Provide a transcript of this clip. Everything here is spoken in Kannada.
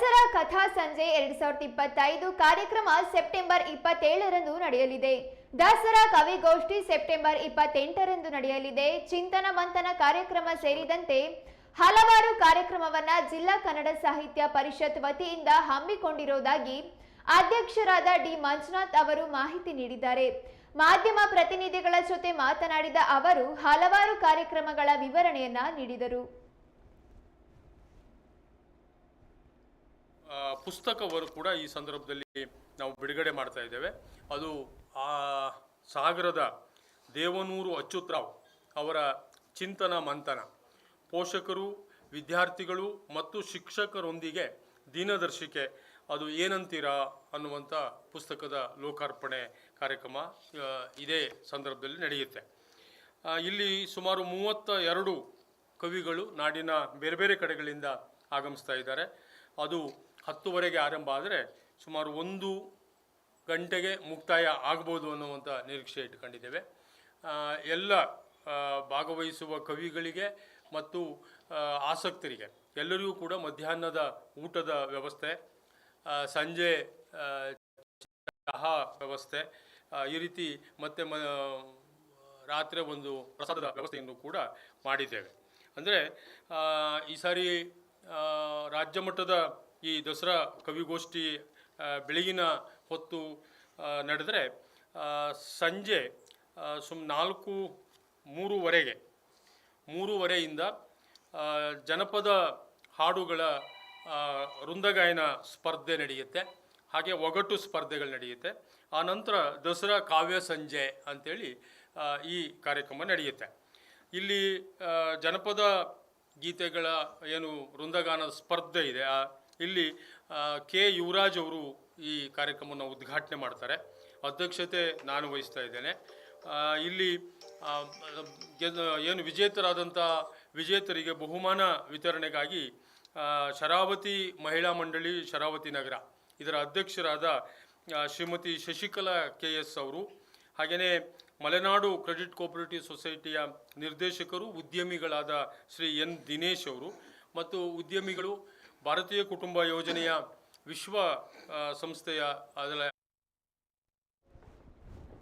ದಸರಾ ಕಥಾ ಸಂಜೆ ಎರಡ್ ಸಾವಿರದ ಇಪ್ಪತ್ತೈದು ಕಾರ್ಯಕ್ರಮ ಸೆಪ್ಟೆಂಬರ್ ಇಪ್ಪತ್ತೇಳರಂದು ನಡೆಯಲಿದೆ. ದಸರಾ ಕವಿಗೋಷ್ಠಿ ಸೆಪ್ಟೆಂಬರ್ ಇಪ್ಪತ್ತೆಂಟರಂದು ನಡೆಯಲಿದೆ. ಚಿಂತನ ಮಂಥನ ಕಾರ್ಯಕ್ರಮ ಸೇರಿದಂತೆ ಹಲವಾರು ಕಾರ್ಯಕ್ರಮವನ್ನ ಜಿಲ್ಲಾ ಕನ್ನಡ ಸಾಹಿತ್ಯ ಪರಿಷತ್ ವತಿಯಿಂದ ಹಮ್ಮಿಕೊಂಡಿರುವುದಾಗಿ ಅಧ್ಯಕ್ಷರಾದ ಡಿ ಮಂಜುನಾಥ್ ಅವರು ಮಾಹಿತಿ ನೀಡಿದ್ದಾರೆ. ಮಾಧ್ಯಮ ಪ್ರತಿನಿಧಿಗಳ ಜೊತೆ ಮಾತನಾಡಿದ ಅವರು, ಹಲವಾರು ಕಾರ್ಯಕ್ರಮಗಳ ವಿವರಣೆಯನ್ನ ನೀಡಿದರು ಆ, ಪುಸ್ತಕವರು ಕೂಡ ಈ ಸಂದರ್ಭದಲ್ಲಿ ನಾವು ಬಿಡುಗಡೆ ಮಾಡ್ತಾ ಇದ್ದೇವೆ. ಅದು ಆ ಸಾಗರದ ದೇವನೂರು ಅಚ್ಯುತ್ರಾವ್ ಅವರ ಚಿಂತನ ಮಂಥನ. ಪೋಷಕರು, ವಿದ್ಯಾರ್ಥಿಗಳು ಮತ್ತು ಶಿಕ್ಷಕರೊಂದಿಗೆ ದಿನದರ್ಶಿಕೆ. ಅದು ಏನಂತೀರಾ ಅನ್ನುವಂಥ ಪುಸ್ತಕದ ಲೋಕಾರ್ಪಣೆ ಕಾರ್ಯಕ್ರಮ ಇದೇ ಸಂದರ್ಭದಲ್ಲಿ ನಡೆಯುತ್ತೆ. ಇಲ್ಲಿ ಸುಮಾರು ಮೂವತ್ತ ಎರಡು ಕವಿಗಳು ನಾಡಿನ ಬೇರೆ ಬೇರೆ ಕಡೆಗಳಿಂದ ಆಗಮಿಸ್ತಾ ಇದ್ದಾರೆ. ಅದು ಹತ್ತುವರೆಗೆ ಆರಂಭ ಆದರೆ ಸುಮಾರು ಒಂದು ಗಂಟೆಗೆ ಮುಕ್ತಾಯ ಆಗ್ಬೋದು ಅನ್ನುವಂಥ ನಿರೀಕ್ಷೆ ಇಟ್ಕೊಂಡಿದ್ದೇವೆ. ಎಲ್ಲ ಭಾಗವಹಿಸುವ ಕವಿಗಳಿಗೆ ಮತ್ತು ಆಸಕ್ತರಿಗೆ ಎಲ್ಲರಿಗೂ ಕೂಡ ಮಧ್ಯಾಹ್ನದ ಊಟದ ವ್ಯವಸ್ಥೆ ಸಂಜೆ ಚಹಾ ವ್ಯವಸ್ಥೆ ಈ ರೀತಿ ಮತ್ತೆ ಮ, ರಾತ್ರಿ ಒಂದು ಪ್ರಸಾದದ ವ್ಯವಸ್ಥೆಯನ್ನು ಕೂಡ ಮಾಡಿದ್ದೇವೆ. ಅಂದರೆ ಈ ಸಾರಿ ರಾಜ್ಯ ಮಟ್ಟದ ಈ ದಸರಾ ಕವಿಗೋಷ್ಠಿ ಬೆಳಗಿನ ಹೊತ್ತು ನಡೆದರೆ ಸಂಜೆ ಸುಮ್ ನಾಲ್ಕು ಮೂರುವರೆಗೆ ಮೂರುವರೆಯಿಂದ ಜನಪದ ಹಾಡುಗಳ ವೃಂದಗಾಯನ ಸ್ಪರ್ಧೆ ನಡೆಯುತ್ತೆ. ಹಾಗೆ ಒಗಟು ಸ್ಪರ್ಧೆಗಳು ನಡೆಯುತ್ತೆ. ಆ ನಂತರ ದಸರಾ ಕಾವ್ಯ ಸಂಜೆ ಅಂಥೇಳಿ ಈ ಕಾರ್ಯಕ್ರಮ ನಡೆಯುತ್ತೆ. ಇಲ್ಲಿ ಜನಪದ ಗೀತೆಗಳ ಏನು ವೃಂದಗಾನದ ಸ್ಪರ್ಧೆ ಇದೆ. ಆ, ಇಲ್ಲಿ ಕೆ. ಯುವರಾಜ್ ಅವರು ಈ ಕಾರ್ಯಕ್ರಮವನ್ನು ಉದ್ಘಾಟನೆ ಮಾಡ್ತಾರೆ. ಅಧ್ಯಕ್ಷತೆ ನಾನು ವಹಿಸ್ತಾ ಇದ್ದೇನೆ. ಇಲ್ಲಿ ಏನು ವಿಜೇತರಾದಂಥ ವಿಜೇತರಿಗೆ ಬಹುಮಾನ ವಿತರಣೆಗಾಗಿ ಶರಾವತಿ ಮಹಿಳಾ ಮಂಡಳಿ ಶರಾವತಿ ನಗರ, ಇದರ ಅಧ್ಯಕ್ಷರಾದ ಶ್ರೀಮತಿ ಶಶಿಕಲಾ ಕೆ ಎಸ್ ಅವರು ಹಾಗೆಯೇ ಮಲೆನಾಡು ಕ್ರೆಡಿಟ್ ಕೋಪರೇಟಿವ್ ಸೊಸೈಟಿಯ ನಿರ್ದೇಶಕರು, ಉದ್ಯಮಿಗಳಾದ ಶ್ರೀ ಎನ್. ದಿನೇಶ್ ಅವರು, ಮತ್ತು ಉದ್ಯಮಿಗಳು ಭಾರತೀಯ ಕುಟುಂಬ ಯೋಜನೆಯ ವಿಶ್ವ ಸಂಸ್ಥೆಯ ಅದರ